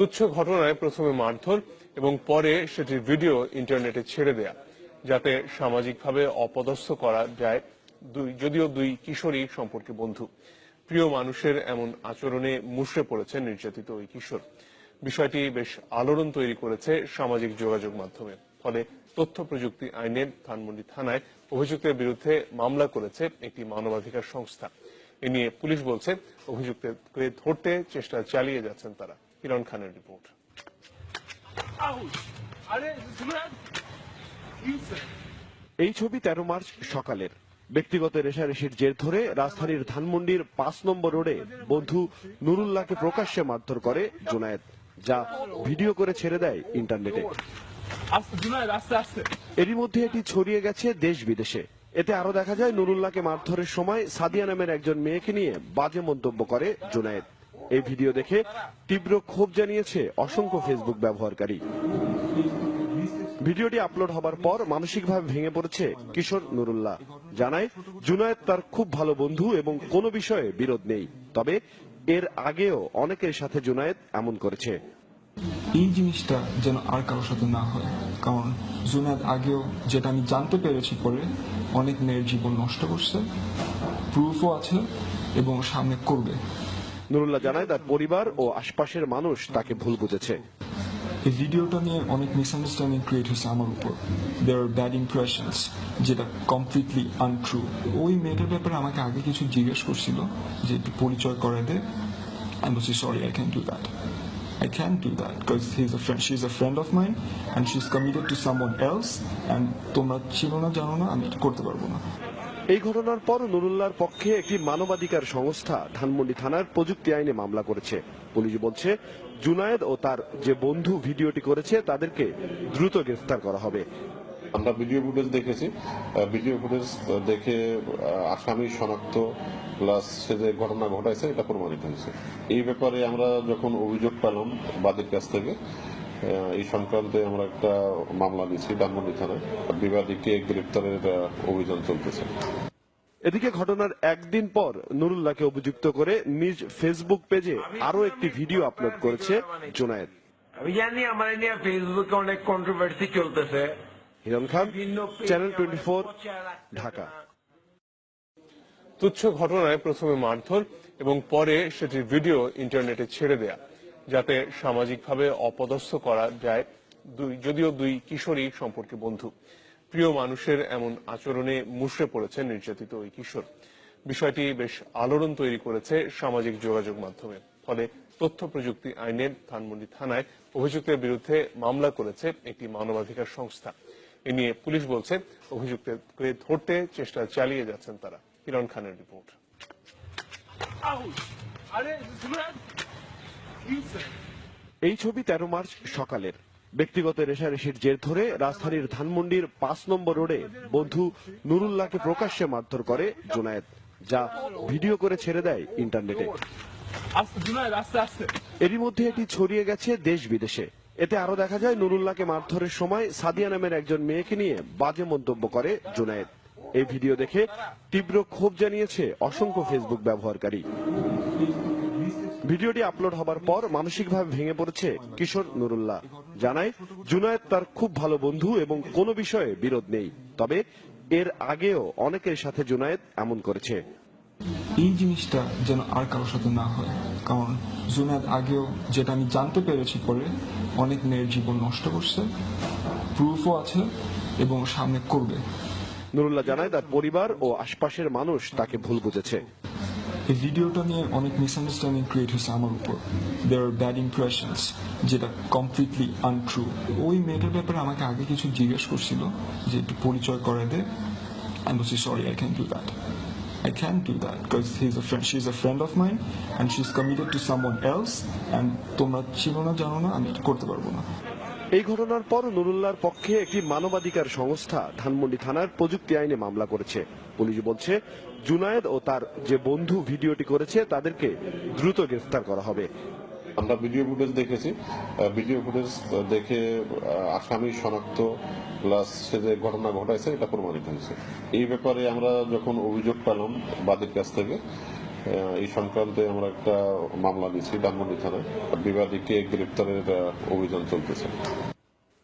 তুচ্ছ ঘটনায় প্রথমে মারধর এবং পরে সেটির ভিডিও ইন্টারনেটে ছেড়ে দেয়া, যাতে সামাজিকভাবে অপদস্থ করা যায় দুই, যদিও দুই কিশোরী সম্পর্কে বন্ধু। প্রিয় মানুষের এমন আচরণে মুষড়ে পড়েছে নির্যাতিত ওই কিশোর। বিষয়টি বেশ আলোড়ন তৈরি করেছে সামাজিক যোগাযোগ মাধ্যমে। ফলে তথ্য প্রযুক্তি আইনের ধানমন্ডি থানায় অভিযুক্তের বিরুদ্ধে মামলা করেছে একটি মানবাধিকার সংস্থা। এ নিয়ে পুলিশ বলছে, অভিযুক্তকে ধরতে চেষ্টা চালিয়ে যাচ্ছেন তারা। কিরণ খানের রিপোর্ট এই ছবি তেরো মার্চ সকালের। ব্যক্তিগত রেশারেশির জের ধরে রাজধানীর ধানমন্ডির পাঁচ নম্বর রোডে বন্ধু নুরুল্লাহকে প্রকাশ্যে মারধর করে জোনায়েদ যা ভিডিও করে ছেড়ে দেয় ইন্টারনেটে। আস্তে জুনায়েদ আস্তে আস্তে। এরই মধ্যে এটি ছড়িয়ে গেছে দেশ বিদেশে। এতে আরও দেখা যায় নুরুল্লাহকে মারধরের সময় সাদিয়া নামের একজন মেয়েকে নিয়ে বাজে মন্তব্য করে জুনায়েদ। এই ভিডিও দেখে তীব্র ক্ষোভ জানিয়েছে অসংখ্য ফেসবুক ব্যবহারকারী। ভিডিওটি আপলোড হবার পর মানসিকভাবে ভেঙে পড়েছে কিশোর নুরুল্লাহ। জানায়, জুনায়েদ তার খুব ভালো বন্ধু এবং কোনো বিষয়ে বিরোধ নেই। তবে এর আগেও অনেকের সাথে জুনায়েদ এমন করেছে। এই জিনিসটা যেন আর কারোর সাথে না হয়। কারণ জুনাদ আগেও যেটা আমি জানতে পেরেছি পরে অনেক মেয়ের জীবন নষ্ট করছে প্রুফও আছে এবং সামনে করবে। নুরুল্লাহ জানায় তার পরিবার ও আশপাশের মানুষ তাকে ভুল বুঝেছে এই ভিডিওটা নিয়ে অনেক মিসআন্ডারস্ট্যান্ডিং ক্রিয়েট হয়েছে আমার উপর দেয়ার ব্যাড ইমপ্রেশনস যেটা কমপ্লিটলি আনট্রু ওই মেয়েটার ব্যাপারে আমাকে আগে কিছু জিজ্ঞেস করছিল যে একটু পরিচয় করে দে আমি বলছি sorry I can do that I can't do that because he's a friend. She's a friend of mine, and she's committed to someone else. And তোমরা চিনো না জানো না আমি করতে পারব না এই ঘটনার পর নুরুল্লাহর পক্ষে একটি মানবাধিকার সংস্থা ধানমন্ডি থানার প্রযুক্তি আইনে মামলা করেছে। পুলিশ বলছে, জুনায়েদ ও তার যে বন্ধু ভিডিওটি করেছে, তাদেরকে দ্রুত গ্রেফতার করা হবে। আমরা ভিডিও ফুটেজ দেখেছি। ভিডিও ফুটেজ দেখে আসামি শনাক্ত, প্লাস সে যে ঘটনা ঘটাইছে, এটা প্রমাণিত হয়েছে। এই ব্যাপারে আমরা যখন অভিযোগ পেলাম বাদীর কাছ থেকে এই সংক্রান্তে আমরা একটা মামলা নিয়েছি ধানমন্ডি থানায়। বিবাদীকে গ্রেপ্তারের অভিযান চলতেছে। এদিকে ঘটনার একদিন পর নুরুল্লাহকে অভিযুক্ত করে নিজ ফেসবুক পেজে আরও একটি ভিডিও আপলোড করেছে জুনায়েদ। আমি জানি আমার নিয়ে ফেসবুকে অনেক কন্ট্রোভার্সি চলতেছে। Hiron Khan channel twenty four Dhaka. তুচ্ছ ঘটনায় প্রথমে মারধর এবং পরে সেটির ভিডিও ইন্টারনেটে ছেড়ে দেয়া। যাতে সামাজিকভাবে অপদস্থ করা যায়। দুই, যদিও দুই কিশোরী সম্পর্কে বন্ধু। প্রিয় মানুষের এমন আচরণে মুষড়ে পড়েছে নির্যাতিত ওই কিশোর। বিষয়টি বেশ আলোড়ন তৈরি করেছে সামাজিক যোগাযোগ মাধ্যমে। ফলে তথ্য প্রযুক্তি আইনের ধানমন্ডি থানায় অভিযুক্তের বিরুদ্ধে মামলা করেছে একটি মানবাধিকার সংস্থা। এ নিয়ে পুলিশ বলছে, অভিযুক্তকে ধরতে চেষ্টা চালিয়ে যাচ্ছেন তারা। কিরণ খানের রিপোর্ট আউশ আরে জুনায়েদ কি হইছে? এই ছবি তেরো মার্চ সকালের। ব্যক্তিগত রেশারেশির জের ধরে রাজধানীর ধানমন্ডির পাঁচ নম্বর রোডে বন্ধু নুরুল্লাহকে প্রকাশ্যে মারধর করে জুনায়েদ, যা ভিডিও করে ছেড়ে দেয় ইন্টারনেটে। এরই মধ্যে এটি ছড়িয়ে গেছে দেশ বিদেশে। এতে আরও দেখা যায়, নুরুল্লাহকে মারধরের সময় সাদিয়া নামের একজন মেয়েকে নিয়ে বাজে মন্তব্য করে জুনায়েদ। এই ভিডিও দেখে তীব্র ক্ষোভ জানিয়েছে অসংখ্য ফেসবুক ব্যবহারকারী। ভিডিওটি আপলোড হবার পর মানসিকভাবে ভেঙে পড়েছে কিশোর নুরুল্লাহ। জানায় জুনায়েদ তার খুব ভালো বন্ধু এবং কোনো বিষয়ে বিরোধ নেই। তবে এর আগেও অনেকের সাথে জুনায়েদ এমন করেছে। এই জিনিসটা যেন আর কারোর সাথে না হয়। কারণ জুনাদ আগেও যেটা আমি জানতে পেরেছি পরে অনেক মেয়ের জীবন নষ্ট করছে প্রুফও আছে এবং সামনে করবে। নুরুল্লাহ জানায় তার পরিবার ও আশপাশের মানুষ তাকে ভুল বুঝেছে। এই ভিডিওটা নিয়ে অনেক মিসআন্ডারস্ট্যান্ডিং ক্রিয়েট হয়েছে আমার উপর দেয়ার ব্যাড ইমপ্রেশনস যেটা কমপ্লিটলি আনট্রু ওই মেয়েটার ব্যাপারে আমাকে আগে কিছু জিজ্ঞেস করছিল যে একটু পরিচয় করে দে আমি বলছি sorry I can do that I can't do that because he's a friend. She's a friend of mine, and she's committed to someone else. And তোমরা চিনো না জানো না আমি করতে পারব না এই ঘটনার পর নুরুল্লাহর পক্ষে একটি মানবাধিকার সংস্থা ধানমন্ডি থানার প্রযুক্তি আইনে মামলা করেছে। পুলিশ বলছে, জুনায়েদ ও তার যে বন্ধু ভিডিওটি করেছে, তাদেরকে দ্রুত গ্রেফতার করা হবে। আমরা ভিডিও ফুটেজ দেখেছি। ভিডিও ফুটেজ দেখে আসামি শনাক্ত, প্লাস সে যে ঘটনা ঘটাইছে, এটা প্রমাণিত হয়েছে। এই ব্যাপারে আমরা যখন অভিযোগ পেলাম বাদীর কাছ থেকে এই সংক্রান্তে আমরা একটা মামলা দিয়েছি ধানমন্ডি থানায়। বিবাদীকে গ্রেপ্তারের অভিযান চলতেছে।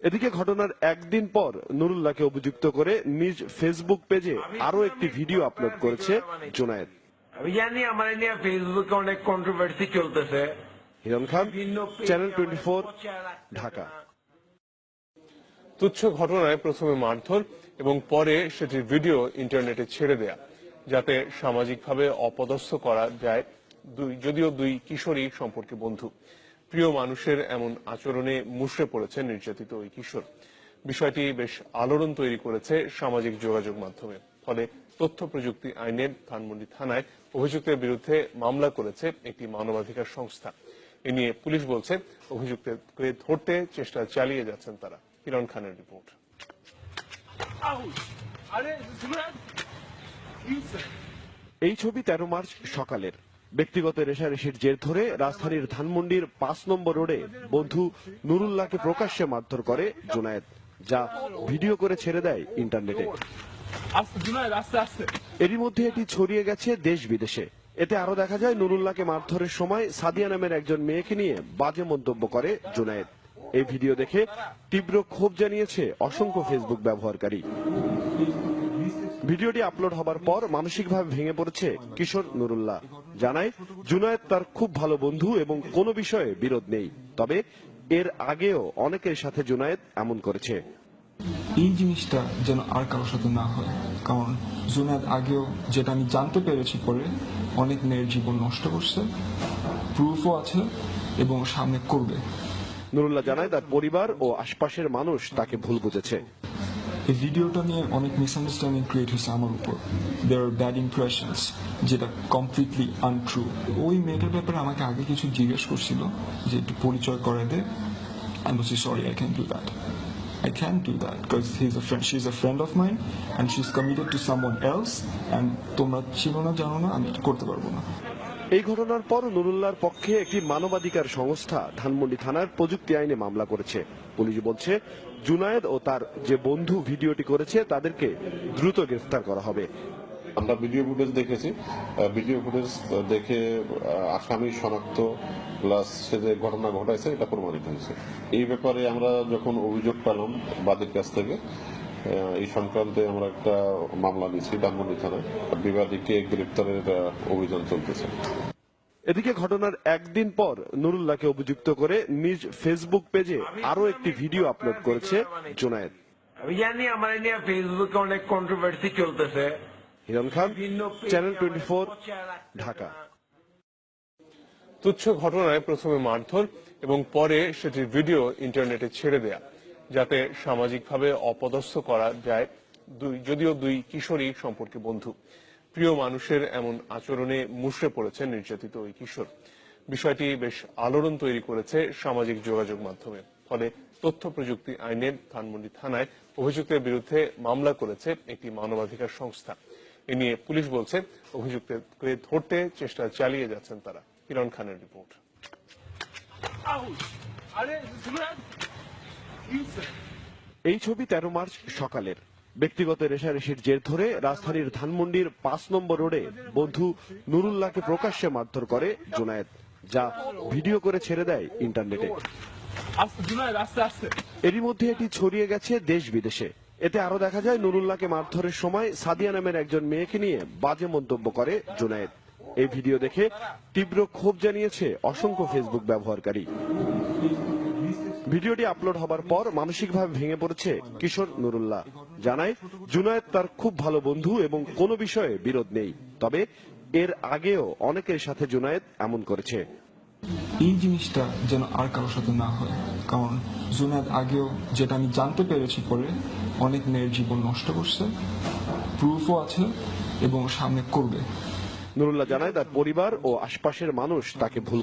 এদিকে ঘটনার একদিন পর নুরুল্লাহকে অভিযুক্ত করে নিজ ফেসবুক পেজে আরও একটি ভিডিও আপলোড করেছে জোনায়েদ। আমি জানি আমার নিয়ে ফেসবুকে অনেক কন্ট্রোভার্সি চলতেছে। Hiron Khan channel twenty Dhaka. তুচ্ছ ঘটনায় প্রথমে মারধর এবং পরে সেটির ভিডিও ইন্টারনেটে ছেড়ে দেয়া। যাতে সামাজিকভাবে অপদস্থ করা যায় দুই, যদিও দুই কিশোরী সম্পর্কে বন্ধু। প্রিয় মানুষের এমন আচরণে মুষড়ে পড়েছে নির্যাতিত ওই কিশোর। বিষয়টি বেশ আলোড়ন তৈরি করেছে সামাজিক যোগাযোগ মাধ্যমে। ফলে তথ্য প্রযুক্তি আইনের ধানমন্ডি থানায় অভিযুক্তের বিরুদ্ধে মামলা করেছে একটি মানবাধিকার সংস্থা। এ নিয়ে পুলিশ বলছে, অভিযুক্তকে ধরতে চেষ্টা চালিয়ে যাচ্ছেন তারা। কিরণ খানের রিপোর্ট Ouch! আরে জুনায়েদ কি হয়েছে এই ছবি তেরো মার্চ সকালের। ব্যক্তিগত রেশারেশির জের ধরে রাজধানীর ধানমন্ডির পাঁচ নম্বর রোডে বন্ধু নুরুল্লাহকে প্রকাশ্যে মারধর করে জোনায়েদ, যা ভিডিও করে ছেড়ে দেয় ইন্টারনেটে। এরই মধ্যে এটি ছড়িয়ে গেছে দেশ বিদেশে। এতে আরও দেখা যায়, নুরুল্লাহকে মারধরের সময় সাদিয়া নামের একজন মেয়েকে নিয়ে বাজে মন্তব্য করে জোনায়েদ। এই ভিডিও দেখে তীব্র ক্ষোভ জানিয়েছে অসংখ্য ফেসবুক ব্যবহারকারী। ভিডিওটি আপলোড হবার পর মানসিকভাবে ভেঙে পড়েছে কিশোর নুরুল্লাহ। জানায় জুনায়েদ তার খুব ভালো বন্ধু এবং কোনো বিষয়ে বিরোধ নেই। তবে এর আগেও অনেকের সাথে জুনায়েদ এমন করেছে। এই জিনিসটা যেন আর কারোর সাথে না হয়। কারণ জুনাদ আগেও যেটা আমি জানতে পেরেছি পরে অনেক মেয়ের জীবন নষ্ট করছে প্রুফও আছে এবং সামনে করবে। নুরুল্লাহ জানায় তার পরিবার ও আশপাশের মানুষ তাকে ভুল বুঝেছে। এই ভিডিওটা নিয়ে অনেক মিসআন্ডারস্ট্যান্ডিং ক্রিয়েট হয়েছে আমার উপর দেয়ার আর ব্যাড ইমপ্রেশনস যেটা কমপ্লিটলি আনট্রু ওই মেয়েটার ব্যাপারে আমাকে আগে কিছু জিজ্ঞেস করছিল যে একটু পরিচয় করে দে আমি বলছি sorry I can do that I can't do that because he's a friend. She's a friend of mine, and she's committed to someone else. And তোমরা চিনো না জানো না আমি করতে পারব না এই ঘটনার পর নুরুল্লাহর পক্ষে একটি মানবাধিকার সংস্থা ধানমন্ডি থানার প্রযুক্তি আইনে মামলা করেছে। পুলিশ বলছে, জুনায়েদ ও তার যে বন্ধু ভিডিওটি করেছে, তাদেরকে দ্রুত গ্রেফতার করা হবে। আমরা ভিডিও ফুটেজ দেখেছি। ভিডিও ফুটেজ দেখে আসামি শনাক্ত, প্লাস সে যে ঘটনা ঘটাইছে, এটা প্রমাণিত হয়েছে। এই ব্যাপারে আমরা যখন অভিযোগ পেলাম বাদীর কাছ থেকে এই সংক্রান্তে আমরা একটা মামলা দিয়েছি ধানমন্ডি থানায়। বিবাদীকে গ্রেপ্তারের অভিযান চলতেছে। এদিকে ঘটনার একদিন পর নুরুল্লাহকে অভিযুক্ত করে নিজ ফেসবুক পেজে আরও একটি ভিডিও আপলোড করেছে জোনায়েদ। আমি জানি আমার নিয়ে ফেসবুকে অনেক কন্ট্রোভার্সি চলতেছে। Hiron Khan channel twenty Dhaka. তুচ্ছ ঘটনায় প্রথমে মারধর এবং পরে সেটির ভিডিও ইন্টারনেটে ছেড়ে দেয়া। যাতে সামাজিকভাবে অপদস্থ করা যায় দুই, যদিও দুই কিশোরী সম্পর্কে বন্ধু। প্রিয় মানুষের এমন আচরণে মুষড়ে পড়েছে নির্যাতিত ওই কিশোর। বিষয়টি বেশ আলোড়ন তৈরি করেছে সামাজিক যোগাযোগ মাধ্যমে। ফলে তথ্য প্রযুক্তি আইনের ধানমন্ডি থানায় অভিযুক্তের বিরুদ্ধে মামলা করেছে একটি মানবাধিকার সংস্থা। এ নিয়ে পুলিশ বলছে, অভিযুক্তকে ধরতে চেষ্টা চালিয়ে যাচ্ছেন তারা। কিরণ খানের রিপোর্ট আউচ! আরে জুনায়েদ কি হয়েছে এই ছবি তেরো মার্চ সকালের। ব্যক্তিগত রেশারেশির জের ধরে রাজধানীর ধানমন্ডির পাঁচ নম্বর রোডে বন্ধু নুরুল্লাহকে প্রকাশ্যে মারধর করে জোনায়েদ যা ভিডিও করে ছেড়ে দেয় ইন্টারনেটে। এরই মধ্যে এটি ছড়িয়ে গেছে দেশ বিদেশে এতে আরও দেখা যায় নুরুল্লাহকে মারধরের সময় সাদিয়া নামের একজন মেয়েকে নিয়ে বাজে মন্তব্য করে জুনায়েদ। এই ভিডিও দেখে তীব্র ক্ষোভ জানিয়েছে অসংখ্য ফেসবুক ব্যবহারকারী। ভিডিওটি আপলোড হবার পর মানসিকভাবে ভেঙে পড়েছে কিশোর নুরুল্লাহ। জানায় জুনায়েদ তার খুব ভালো বন্ধু এবং কোনো বিষয়ে বিরোধ নেই। তবে এর আগেও অনেকের সাথে জুনায়েদ এমন করেছে। এই জিনিসটা যেন আর কারোর সাথে না হয়। কারণ জুনাদ আগেও যেটা আমি জানতে পেরেছি পরে অনেক মেয়ের জীবন নষ্ট করছে প্রুফও আছে এবং সামনে করবে। নুরুল্লাহ জানায় তার পরিবার ও আশপাশের মানুষ তাকে ভুল